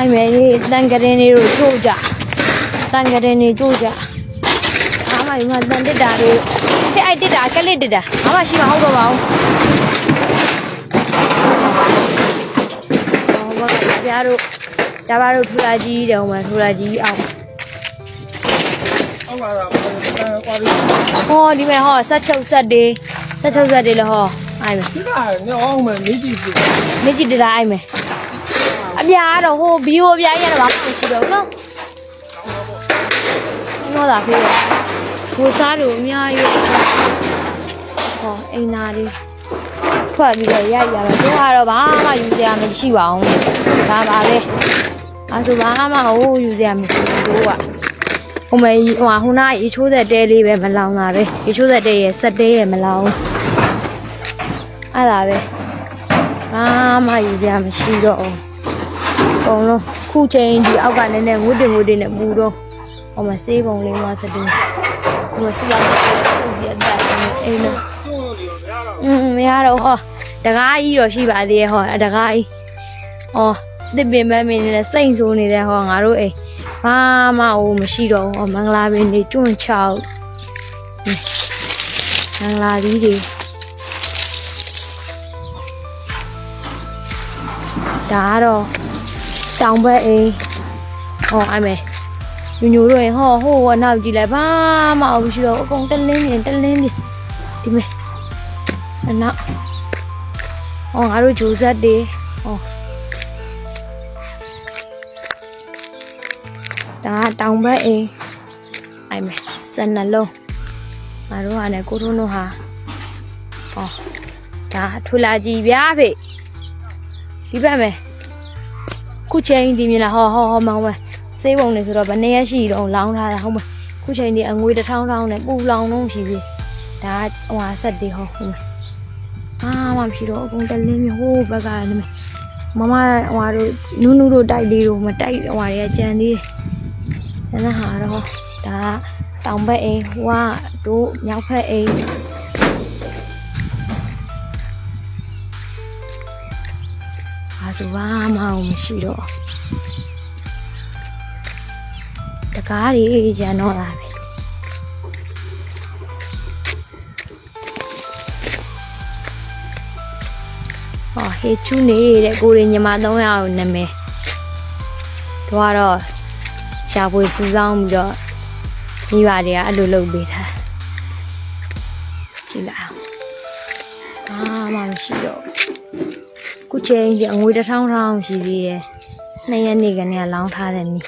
အိုင်မယ်လေးတန်ကရင်လေးတို့တို့ကြတန်ကရင်လေးတို့ကြအားမယူမတန်တက်တာလေးတဲ့အိုက်တက်တာကလေးတက်တာအားမရှိမဟုတ်တော့ပါဘူးဟောဘာပြားတို့ဒါပါတို့ထူလာကြီးတယ်ဟိုမှာထူလာကြီးအောင်ဟုတ်ပါတော့ကွာဒီဟောဒီမဲ့ဟောဆက်ချုပ်ဆက်တွေဆက်ချုပ်ဆက်တွေလည်းဟောအိုင်မယ်ဒီကနေအောင်မယ်နေကြည့်ပြီမြစ်ကြည့်တရာအိုင်မယ် အပြားတော့ဟိုဘီယိုအပြားကြီးရတော့ဘာမှမရှိတော့ဘူးနော်ဟောတာဖေးဟိုစားတို့အများကြီးဟောအိမ်နာလေးထွက်ပြီးတော့ရိုက်ရတော့သူကတော့ဘာမှယူစရာမရှိပါဘူးဒါပါပဲအဲဆိုဘာမှဟိုယူစရာမရှိဘူးတို့ကဟိုမေဟိုဟိုနာရေချိုးတဲ့တဲလေးပဲမလောင်တာပဲရေချိုးတဲ့တဲရဲ့စက်တဲရဲ့မလောင်အဲ့ဒါပဲဘာမှယူစရာမရှိတော့ဘူး အကုန်လုံးခုချိန်ဒီအောက်ကနည်းနည်းငွတ်တင်ငွတ်တင်နဲ့ပူတော့ဟိုမှာစေးပုံလေးမှစတူဟိုမှာစူလာစုပ်ပြတ်တယ်အိမ်နော်ကိုယ်လိုရတော့อืมမရတော့ဟောတကားကြီးတော့ရှိပါသေးရဲ့ဟောအတကားကြီးဟောတစ်ပင်ပန်းမင်းနဲ့စိတ်ဆိုးနေတဲ့ဟောငါတို့အိမ်ဘာမှဟိုမရှိတော့ဘူးဟောမင်္ဂလာပင်နေကျွန့်ချောက်မင်္ဂလာကြီးတွေဒါကတော့ တောင်ဘက်အိမ်ဟောအဲ့မယ်ညညိုတို့ရင်ဟောဟိုကနောက်ကြည့်လိုက်ဘာမှမရှိတော့ဘူးအကုန်တလင်းနေတလင်းနေဒီမဲ့အနောက်ဟောငါတို့ဂျိုဇက်တွေဟောဒါကတောင်ဘက်အိမ်အဲ့မယ်စနှလုံးငါတို့ကလည်းကိုထုံးတို့ဟာဟောဒါထူလာကြည့်ဗျာဖေဒီဘက်မယ် ခုချိန်ဒီမြင်လားဟောဟောဟောမောင်မစေးပုံနေဆိုတော့ဗနေရရှိတော့လောင်းထားတာဟုတ်မခုချိန်ဒီအငွေတစ်ထောင်းထောင်းနဲ့ပူလောင်လုံးရှိပြီဒါဟိုဟာဆက်တွေဟောဟုတ်မအာမမရှိတော့အကုန်တလင်းမျိုးဟိုဘက်ကလည်းမမဟိုဟာတို့နူးနူးတို့တိုက်လေးတို့မတိုက်ဟိုဟာတွေကကြံသေးတယ်ကျန်တဲ့ဟာတော့ဒါတောင်ဘက်အိမ်ဟိုကတို့မြောက်ဘက်အိမ် ဆိုဘာမှမရှိတော့တကားတွေကျန်တော့တာပဲဟောဟေချူနေတဲ့ကိုရင်ညီမ300ယောက်နာမည်တို့ကတော့ရှားပွေစူးစောင်းပြီးတော့မိဘတွေကအဲ့လိုလုပ်ပေးတာကြည့်လိုက်အောင်ဘာမှမရှိတော့ဘူး ခုချိန်ဒီအငွေတစ်ထောင်းထောင်းရှိသေးရဲ့နှစ်ရက်နေကနေကလောင်းထားတယ်မိ